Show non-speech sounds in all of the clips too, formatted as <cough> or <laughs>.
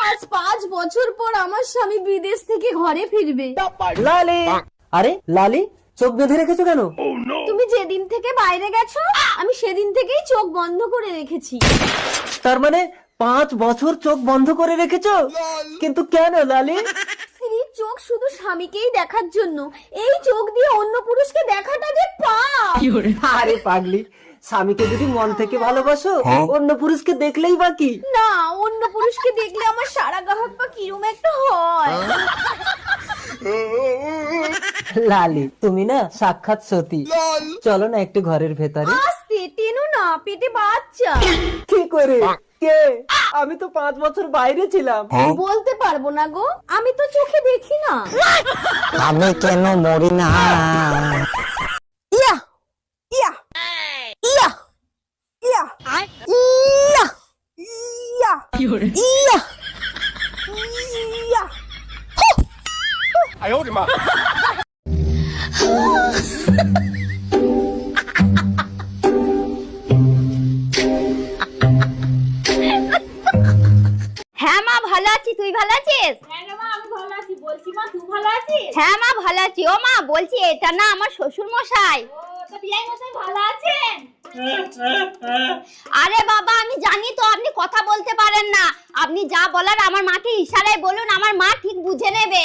আজ পাঁচ বছর পর আমার স্বামী বিদেশ থেকে ঘরে ফিরবে। লালি! আরে লালি চোখ বেঁধে রেখেছো কেন? তুমি যেদিন থেকে বাইরে গেছো আমি সেদিন থেকেই চোখ বন্ধ করে রেখেছি। তার মানে পাঁচ বছর চোখ বন্ধ করে রেখেছো? কিন্তু কেন লালি? স্ত্রীর চোখ শুধু স্বামীকেই দেখার জন্য। এই চোখ দিয়ে অন্য পুরুষকে দেখাটা যে পাপ! আরে পাগলি স্বামীকে যদি মন থেকে ভালোবাসো অন্য পুরুষকে দেখলেই বাকি না অন্য পুরুষকে দেখলে আমার সারা গাহক পা কিরম একটা হয়। লালি তুমি না সাক্ষাৎ সতী। চলো না একটু ঘরের ভেতরে। আস্তে টেনো না পেটে বাচ্চা। কি করে? কে? আমি তো পাঁচ বছর বাইরে ছিলাম। বলতে পারব না গো? আমি তো চোখে দেখি না। আমি কেন মরি না ইয়া ইয়া ইয়া ইয়া ইয়া ইয়া! হ্যাঁ মা ভালো আছি। তুই ভালো আছিস? হ্যাঁ মা ভালো আছি। তুই ভালো আছিস? হ্যাঁ মা ভালো আছি। ও মা বলছি এটা না আমার শ্বশুর মশাই ও তো বিয়াই মশাই ভালো আছেন? আরে বাবা, আমি জানি তো, আপনি কথা বলতে পারেন না। আপনি যা বলার আমার মাকে ইশারায় বলুন, আমার মা ঠিক বুঝে নেবে।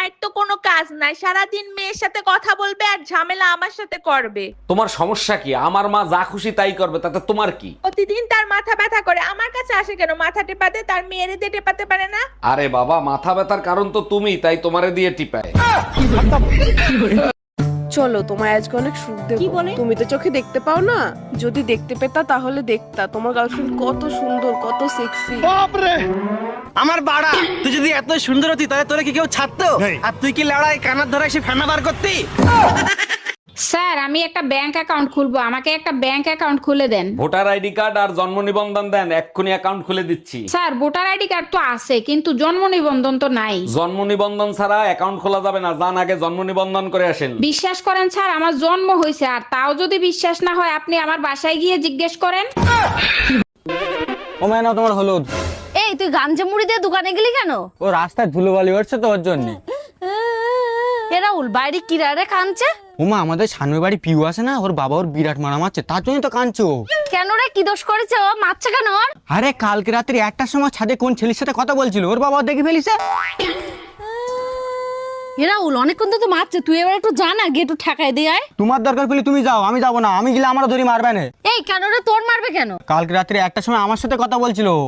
মায়ের তো কোনো কাজ নাই। সারাদিন মেয়ের সাথে কথা বলবে আর ঝামেলা আমার সাথে করবে। তোমার সমস্যা কি? আমার মা যা খুশি তাই করবে তাতে তোমার কি? প্রতিদিন তার মাথা ব্যথা করে। আমার কাছে আসে কেন? মাথা টেপাতে তার মেয়েরে দিয়ে টেপাতে পারে না? আরে বাবা মাথা ব্যথার কারণ তো তুমি তাই তোমারে দিয়ে টিপায়। চলো তোমায় আজকে অনেক সুখ দেবো। তুমি তো চোখে দেখতে পাও না? যদি দেখতে পেতা তাহলে দেখতা। তোমার গার্লফ্রেন্ড কত সুন্দর কত সেক্সি আমার বাড়া তুই যদি এত সুন্দর হতি তাহলে তোরা কি কেউ ছাড়তো? আর তুই কি লড়াই কানার ধরে এসে ফেনা বার করতি? <laughs> স্যার আমি একটা ব্যাংক অ্যাকাউন্ট খুলবো। আমাকে একটা ব্যাংক অ্যাকাউন্ট খুলে দেন। ভোটার আইডি কার্ড আর জন্ম নিবন্ধন দেন। এক্ষুনি অ্যাকাউন্ট খুলে দিচ্ছি। স্যার ভোটার আইডি কার্ড তো আছে কিন্তু জন্ম নিবন্ধন তো নাই। জন্ম নিবন্ধন ছাড়া অ্যাকাউন্ট খোলা যাবে না। যান আগে জন্ম নিবন্ধন করে আসেন। বিশ্বাস করেন স্যার আমার জন্ম হয়েছে আর তাও যদি বিশ্বাস না হয় আপনি আমার বাসায় গিয়ে জিজ্ঞেস করেন। ও না তোমার হলুদ। এই তুই গামছা মুড়ি দিয়ে দোকানে গেলি কেন? ও রাস্তায় ধুলোবালি উঠছে তো ওর জন্য। এরা উল বাইরে কিরারে কাঁদছে ওমা আমাদের সামনে বাড়ি পিউ আছে না? ওর বাবা ওর বিরাট মারা মারছে তার জন্যই তো কাঁদছো। কেন রে? কি দোষ করেছে ও? মারছে কেন ওর? আরে কালকে রাত্রি একটার সময় ছাদে কোন ছেলের সাথে কথা বলছিল? ওর বাবা দেখে ফেলিছে? এরা উল অনেকক্ষণ তো তো মারছে। তুই এবার একটু জানা গিয়ে একটু ঠেকাই দিয়ে আয়। তোমার দরকার পেলে তুমি যাও আমি যাব না। আমি গেলে আমারও ধরি মারবে না। এই কেন রে? তোর মারবে কেন? কালকে রাত্রি একটার সময় আমার সাথে কথা বলছিল। ও।